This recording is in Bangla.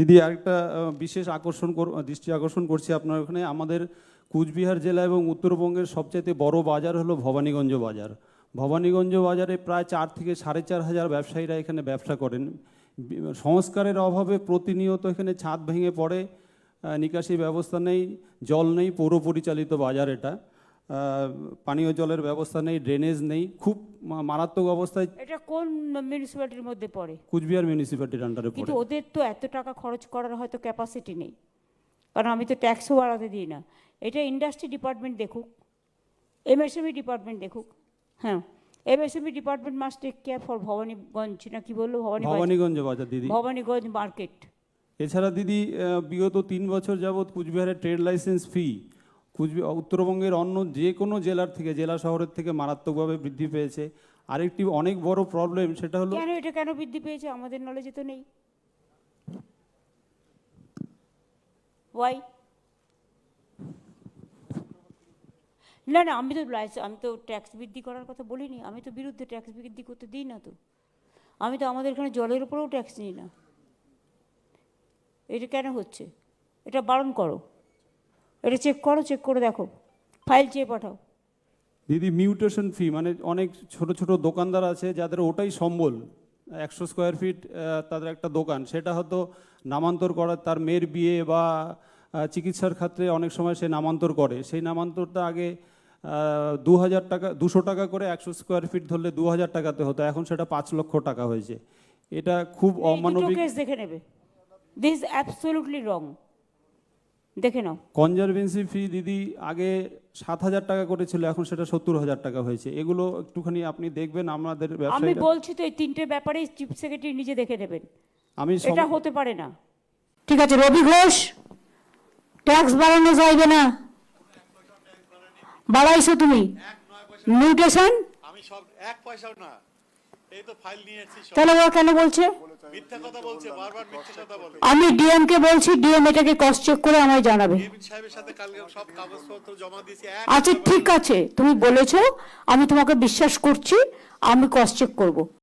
দিদি, আরেকটা বিশেষ আকর্ষণ কর- দৃষ্টি আকর্ষণ করছি আপনার ওখানে। আমাদের কুচবিহার জেলা এবং উত্তরবঙ্গের সবচেয়ে বড় বাজার হলো ভবানীগঞ্জ বাজার। ভবানীগঞ্জ বাজারে প্রায় চার থেকে সাড়ে চার হাজার ব্যবসায়ীরা এখানে ব্যবসা করেন। সংস্কারের অভাবে প্রতিনিয়ত এখানে ছাদ ভেঙে পড়ে নিকাশি ব্যবস্থা নেই, জল নেই পৌর পরিচালিত বাজার এটা। পানীয় জলের ব্যবস্থা নেই ড্রেনেজ নেই খুব মারাত্মক অবস্থায় এটা কোন মিউনিসিপ্যালিটির মধ্যে পড়ে? কুচবিহার মিউনিসিপ্যালিটির আন্ডারে পড়ে কিন্তু ওদের তো এত টাকা খরচ করার হয়তো ক্যাপাসিটি নেই। কারণ আমি তো ট্যাক্সও বাড়াতে দিই না। এটা ইন্ডাস্ট্রি ডিপার্টমেন্ট দেখুক এমএসএমই ডিপার্টমেন্ট দেখুক হ্যাঁ। MSME department must take care for Bhabaniganj না কি বলল? ভবানী ভবানীগঞ্জ বাজার দিদি। ভবানীগঞ্জ মার্কেট এছাড়া দিদি বিগত তিন বছর যাবৎ কুচবিহারের ট্রেড লাইসেন্স ফি কুচবিহার, উত্তরবঙ্গের অন্য যে কোনো জেলার থেকে, জেলা শহরের থেকে মারাত্মকভাবে বৃদ্ধি পেয়েছে। আরেকটি অনেক বড় প্রবলেম সেটা হলো কেন এটা কেন বৃদ্ধি পেয়েছে? আমাদের নলেজে তো নেই। ওয়াই না না, আমি তো আমি তো ট্যাক্স বৃদ্ধি করার কথা বলিনি। আমি তো বিরুদ্ধে ট্যাক্স বৃদ্ধি করতে দিই না তো। আমি তো আমাদের এখানে জলের উপরেও ট্যাক্স নিই না। এটা কেন হচ্ছে? এটা বারণ করো। এটা চেক করো চেক করে দেখো। ফাইল চেয়ে পাঠাও। দিদি মিউটেশন ফি মানে অনেক ছোট ছোট দোকানদার আছে যাদের ওটাই সম্বল। একশো স্কোয়ার ফিট তাদের একটা দোকান। সেটা হয়তো নামান্তর করা তার মেয়ের বিয়ে বা চিকিৎসার ক্ষেত্রে অনেক সময় সে নামান্তর করে। সেই নামান্তরটা আগে দু হাজার টাকা দুশো টাকা করে একশো স্কোয়ার ফিট ধরলে দু হাজার টাকাতে হতো। এখন সেটা পাঁচ লক্ষ টাকা হয়েছে। এটা খুব অমানবিক দেখে নেবে। দিস অ্যাবসোলুটলি রং দেখে নাও। কনজারভেন্সি ফি দিদি আগে সাত হাজার টাকা করেছিল এখন সেটা সত্তর হাজার টাকা হয়েছে। এগুলো একটুখানি আপনি দেখবেন আমাদের আমি বলছি তো এই তিনটে ব্যাপারে চিফ সেক্রেটারি নিজে দেখে নেবেন। আমি এটা হতে পারে না। ঠিক আছে রবি ঘোষ ট্যাক্স বাড়ানো যাইবে না। বাড়াইছো তুমি। মিউটেশন আমি সব এক পয়সাও না। এই তো ফাইল নিয়ে এসেছি তাহলে ওরা কেন বলছে? মিথ্যা কথা বলছে বারবার মিথ্যা কথা বলে আমি ডিএম কে বলছি ডিএম এটাকে কস চেক করে আমায় জানাবে। সাহেবের সাথে কালকে সব কাগজপত্র জমা দিয়েছি আচ্ছা ঠিক আছে তুমি বলেছ আমি তোমাকে বিশ্বাস করছি আমি কস চেক করব।